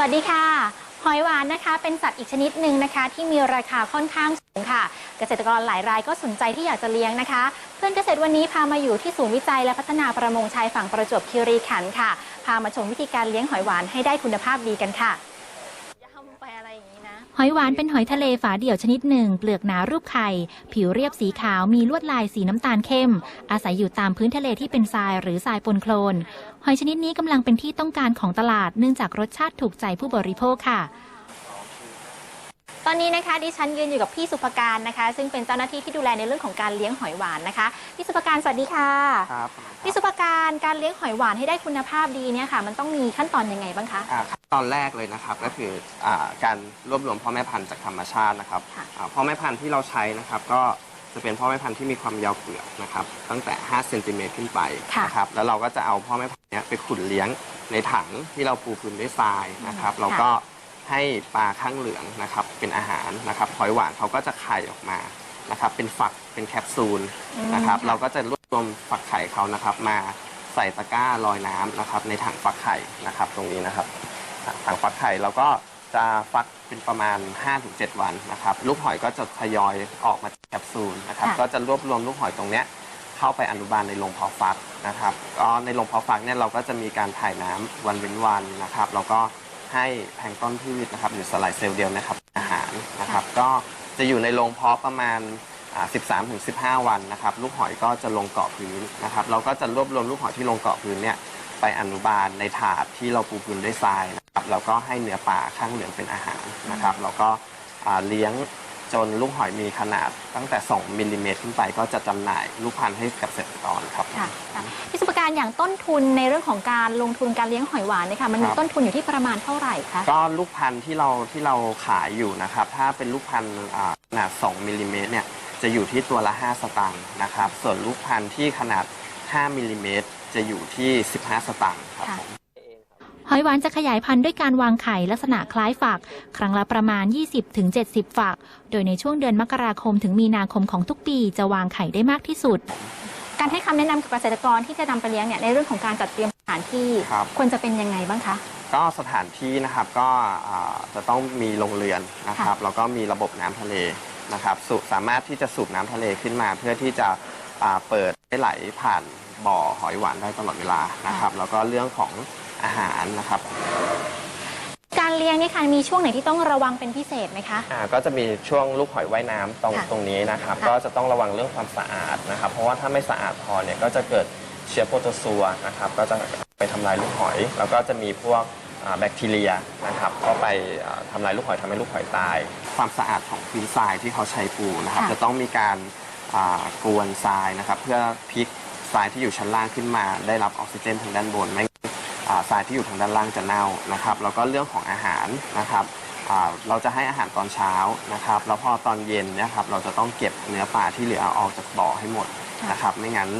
สวัสดีค่ะ หอยหวานนะคะเป็นสัตว์อีกชนิดหนึ่งนะคะ ที่มีราคาค่อนข้างสูงค่ะ เกษตรกรหลายรายก็สนใจที่อยากจะเลี้ยงนะคะ เพื่อนเกษตรวันนี้พามาอยู่ที่ศูนย์วิจัยและพัฒนาประมงชายฝั่งประจวบคีรีขันธ์ค่ะ พามาชมวิธีการเลี้ยงหอยหวานให้ได้คุณภาพดีกันค่ะ หอยหวานเป็นหอยทะเลฝาเดี่ยวชนิดหนึ่ง เปลือกหนารูปไข่ ผิวเรียบสีขาวมีลวดลายสีน้ำตาลเข้ม อาศัยอยู่ตามพื้นทะเลที่เป็นทรายหรือทรายปนโคลน หอยชนิดนี้กำลังเป็นที่ต้องการของตลาดเนื่องจากรสชาติถูกใจผู้บริโภคค่ะ ตอนนี้นะคะดิฉันยืนอยู่กับพี่สุภการนะคะ ซึ่งเป็นเจ้าหน้าที่ที่ดูแลในเรื่องของการเลี้ยงหอยหวานนะคะพี่สุภการสวัสดีค่ะครับพี่สุภการการเลี้ยงหอยหวานให้ได้คุณภาพดีเนี่ยค่ะมันต้องมีขั้นตอนยังไงบ้างคะอ่าขั้นตอนแรกเลยนะครับก็คืออาการรวบรวมพ่อแม่พันธุ์จากธรรมชาตินะครับค่ะอ่าพ่อแม่พันธุ์ที่เราใช้นะครับก็จะเป็นพ่อแม่พันธุ์ที่มีความยาวเปลือกนะครับตั้งแต่5เซนติเมตรขึ้นไปนะครับแล้วเราก็จะเอาพ่อแม่พันธุ์เนี้ยไปขุนเลี้ยงในถังที่เราปูพื้นด้วยทรายนะครับเราก็ ให้ปลาข้างเหลืองนะครับเป็นอาหารนะครับหอยหวานเขาก็จะไข่ออกมานะครับเป็นฝักเป็นแคปซูลอืมนะครับเราก็จะรวบรวมฝักไข่เขานะครับ มาใส่ตะกร้าลอยน้ำนะครับในถังฟักไข่นะครับตรงนี้นะครับถังฟักไข่เราก็จะฟักเป็นประมาณ 5-7 วันนะครับลูกหอยก็จะทยอยออกมาจากแคปซูลนะครับค่ะก็จะรวบรวมลูกหอยตรงเนี้ยเข้าไปอนุบาลในโรงเพาะฟักนะครับก็ในโรงเพาะฟักเนี่ยเราก็จะมีการถ่ายน้ำวันเว้นวันนะครับแล้วก็ ให้แพลงก์ต้นพืชนะครับหรือสไลด์เซลล์เดียวนะครับอาหารนะครับ ก็จะอยู่ในโรงเพาะประมาณอ่า13-15 วันนะครับ ลูกหอยก็จะลงเกาะพื้นนะครับ เราก็จะรวบรวมลูกหอยที่ลงเกาะพื้นเนี่ยไปอนุบาลในถาดที่เราปูพื้นด้วยทรายนะครับแล้วก็ให้เนื้อปลาข้างเหลืองเป็นอาหารนะครับ แล้วก็อ่าเลี้ยง จนลูกหอยมีขนาดตั้งแต่ 2มิลลิเมตรขึ้นไปก็จะจำหน่ายลูกพันธุ์ให้กับเกษตรกรครับ ค่ะค่ะพี่สุภการอย่างต้นทุนในเรื่องของการลงทุนการเลี้ยงหอยหวานเนี่ยค่ะมันมีครับ ต้นทุนอยู่ที่ประมาณเท่าไหร่คะก็ลูกพันธุ์ที่เราที่เราขายอยู่นะครับ ถ้าเป็นลูกพันธุ์อ่าขนาด 2มิลลิเมตรเนี่ยจะอยู่ที่ตัวละ 5 สตางค์นะครับ ส่วนลูกพันธุ์ที่ขนาด 5มิลลิเมตรจะอยู่ที่ 15 สตางค์ครับค่ะผม หอยหวานจะขยายพันธุ์ด้วยการวางไข่ลักษณะคล้ายฝัก ครั้งละประมาณ 20-70 ฝัก โดยในช่วงเดือนมกราคมถึงมีนาคมของทุกปีจะวางไข่ได้มากที่สุด การให้คำแนะนำกับเกษตรกรที่จะนำไปเลี้ยงเนี่ยในเรื่องของการจัดเตรียมสถานที่ครับ ควรจะเป็นยังไงบ้างคะ ก็สถานที่นะครับก็อ่าจะต้องมีโรงเรือนนะครับแล้วก็มีระบบน้ำทะเลนะครับสูบสามารถที่จะสูบน้ำทะเลขึ้นมา เพื่อที่จะอ่าเปิดให้ไหลผ่านบ่อหอยหวานได้ตลอดเวลานะครับ แล้วก็เรื่องของ อาหารนะครับ การเลี้ยงเนี่ยค่ะมีช่วงไหนที่ต้องระวังเป็นพิเศษไหมคะ อ่าก็จะมีช่วงลูกหอยว่ายน้ำตรงค่ะตรงนี้นะครับ ค่ะ ก็จะต้องระวังเรื่องความสะอาดนะครับ เพราะว่าถ้าไม่สะอาดพอเนี่ยก็จะเกิดเชื้อโปรโตซัวนะครับ ก็จะไปทำลายลูกหอย แล้วก็จะมีพวกอ่าแบคทีเรียนะครับ ก็ไปอ่าทำลายลูกหอยทำให้ลูกหอยตาย ความสะอาดของพื้นทรายที่เขาใช้ปูนะครับ ค่ะ จะต้องมีการอ่ากวนทรายนะครับ เพื่อพลิกทรายที่อยู่ชั้นล่างขึ้นมา ได้รับออกซิเจนทางด้านบนไม่งั้นอ่า ทรายที่อยู่ทางด้านล่างจะเน่านะครับแล้วก็เรื่องของอาหารนะครับเราจะให้อาหารตอนเช้านะครับแล้วพอตอนเย็นนะครับเราจะต้องเก็บเนื้อปลาที่เหลือออกจากบ่อให้หมดนะครับไม่งั้น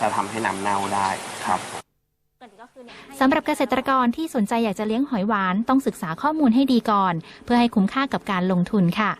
จะทำให้น้ำเน่าได้ครับสำหรับเกษตรกรที่สนใจอยากจะเลี้ยงหอยหวานต้องศึกษาข้อมูลให้ดีก่อน เพื่อให้คุ้มค่ากับการลงทุนค่ะ